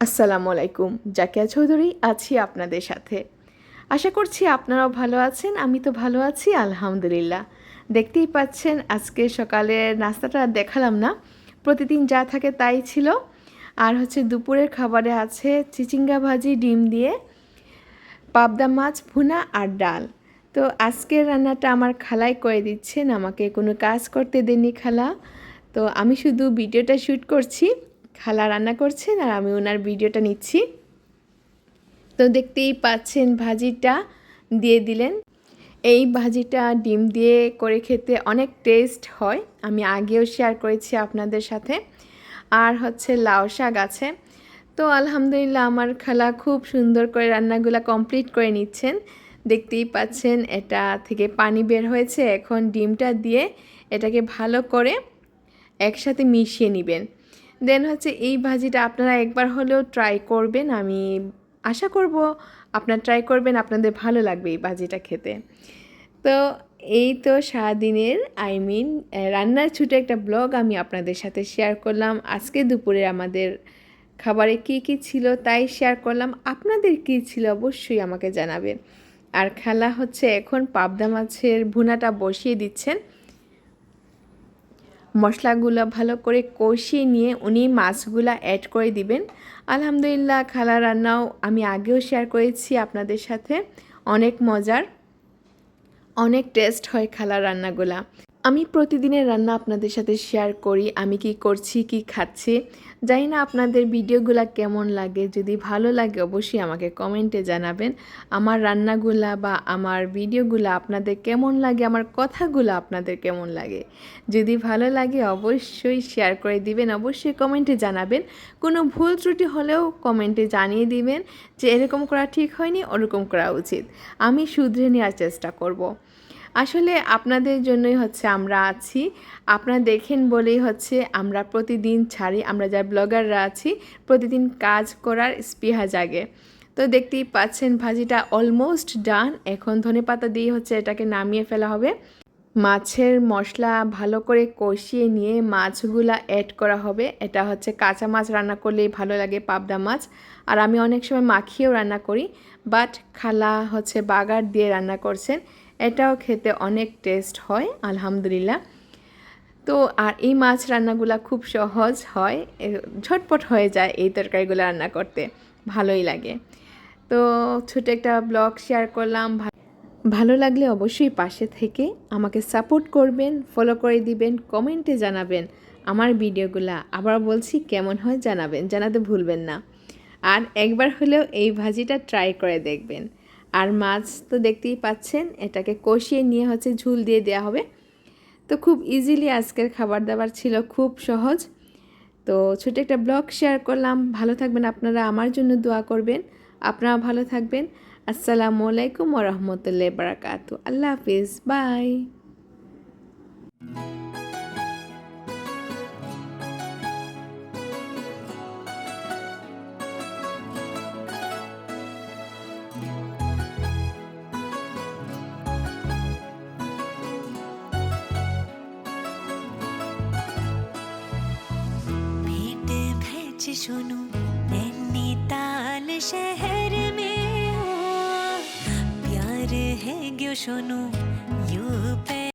আসসালামু আলাইকুম। জাকিয়া চৌধুরী, আছি আপনাদের সাথে। আশা করছি আপনারাও ভালো আছেন, আমি তো ভালো আছি, আলহামদুলিল্লাহ। দেখতেই পাচ্ছেন, আজকে সকালের নাস্তাটা দেখালাম না। প্রতিদিন যা থাকে তাই ছিল। আর হচ্ছে দুপুরের খাবারে আছে চিচিঙ্গা ভাজি, ডিম দিয়ে পাবদা মাছ, ভুনা আর ডাল। তো আজকের রান্নাটা আমার খালাই করে দিচ্ছেন, আমাকে কোনো কাজ করতে দেননি খালা। তো আমি শুধু ভিডিওটা শ্যুট করছি। খালা রান্না করছেন আর আমি ওনার ভিডিওটা নিচ্ছি। তো দেখতেই পাচ্ছেন ভাজিটা দিয়ে দিলেন। এই ভাজিটা ডিম দিয়ে করে খেতে অনেক টেস্ট হয়, আমি আগেও শেয়ার করেছি আপনাদের সাথে। আর হচ্ছে লাউ শাক আছে। তো আলহামদুলিল্লাহ আমার খালা খুব সুন্দর করে রান্নাগুলো কমপ্লিট করে নিচ্ছেন। দেখতেই পাচ্ছেন এটা থেকে পানি বের হয়েছে, এখন ডিমটা দিয়ে এটাকে ভালো করে একসাথে মিশিয়ে নেবেন। দেন হচ্ছে এই ভাজিটা আপনারা একবার হলেও ট্রাই করবেন। আমি আশা করব আপনারা ট্রাই করবেন, আপনাদের ভালো লাগবে এই ভাজিটা খেতে। তো এই তো সারাদিনের আই মিন রান্নার ছোটো একটা ব্লগ আমি আপনাদের সাথে শেয়ার করলাম। আজকে দুপুরে আমাদের খাবারে কী কী ছিল তাই শেয়ার করলাম। আপনাদের কী ছিল অবশ্যই আমাকে জানাবেন। আর খেলা হচ্ছে এখন পাবদা মাছের ভুনাটা বসিয়ে দিচ্ছেন। মশলাগুলো ভালো করে কষিয়ে নিয়ে উনি মাছগুলো অ্যাড করে দিবেন। আলহামদুলিল্লাহ খালা রান্নাও আমি আগেও শেয়ার করেছি আপনাদের সাথে। অনেক মজার, অনেক টেস্ট হয় খালা রান্নাগুলা। আমি প্রতিদিনের রান্না আপনাদের সাথে শেয়ার করি, আমি কি করছি, কি খাচ্ছি, জানি না আপনাদের ভিডিওগুলো কেমন লাগে, যদি ভালো লাগে অবশ্যই আমাকে কমেন্টে জানাবেন। আমার রান্নাগুলা বা আমার ভিডিওগুলো আপনাদের কেমন লাগে, আমার কথাগুলো আপনাদের কেমন লাগে, যদি ভালো লাগে অবশ্যই শেয়ার করে দিবেন, অবশ্যই কমেন্টে জানাবেন। কোনো ভুল ত্রুটি হলেও কমেন্টে জানিয়ে দিবেন যে এরকম করা ঠিক হয়নি, ওরকম করা উচিত। আমি শুধরে নেওয়ার চেষ্টা করব। আসলে আপনাদের জন্যই হচ্ছে আমরা আছি। আপনারা দেখেন বলেই হচ্ছে আমরা প্রতিদিন ছাড়ি, আমরা যারা ব্লগাররা আছি, প্রতিদিন কাজ করার স্পৃহা জাগে। তো দেখতেই পাচ্ছেন ভাজিটা অলমোস্ট ডান এখন ধনে পাতা দিয়ে হচ্ছে এটাকে নামিয়ে ফেলা হবে। মাছের মশলা ভালো করে কষিয়ে নিয়ে মাছগুলা অ্যাড করা হবে। এটা হচ্ছে কাঁচা মাছ রান্না করলেই ভালো লাগে, পাবদা মাছ। আর আমি অনেক সময় মাখিয়েও রান্না করি বাট খালা হচ্ছে বাগার দিয়ে রান্না করছেন। এটাও খেতে অনেক টেস্ট হয়, আলহামদুলিল্লাহ। তো, আর এই মাছ রান্নাগুলো খুব সহজ হয় ঝটপট হয়ে যায় এই তরকারিগুলো রান্না করতে, ভালোই লাগে। তো, ছোট একটা ব্লগ শেয়ার করলাম ভালো লাগলে অবশ্যই পাশে থেকে আমাকে সাপোর্ট করবেন, ফলো করে দিবেন, কমেন্টে জানাবেন আমার ভিডিওগুলা। আবার বলছি কেমন হয় জানাবেন, জানাতে ভুলবেন না। আর একবার হলেও এই ভাজিটা ট্রাই করে দেখবেন। আর মাছ তো দেখতেই পাচ্ছেন, এটাকে কষিয়ে নিয়ে হচ্ছে ঝুল দিয়ে দেওয়া হবে। তো খুব ইজিলি আজকের খাবার দাবার ছিল, খুব সহজ। তো ছোটো একটা ব্লগ শেয়ার করলাম। ভালো থাকবেন আপনারা, আমার জন্য দোয়া করবেন। আপনারা ভালো থাকবেন। আসসালামু আলাইকুম ওরহমতুল্লাহ বারাকাতু আল্লাহ হাফিজ, বাই। सुनो नैनीताल शहर में हो। प्यार है ग्यो सुनो यू पे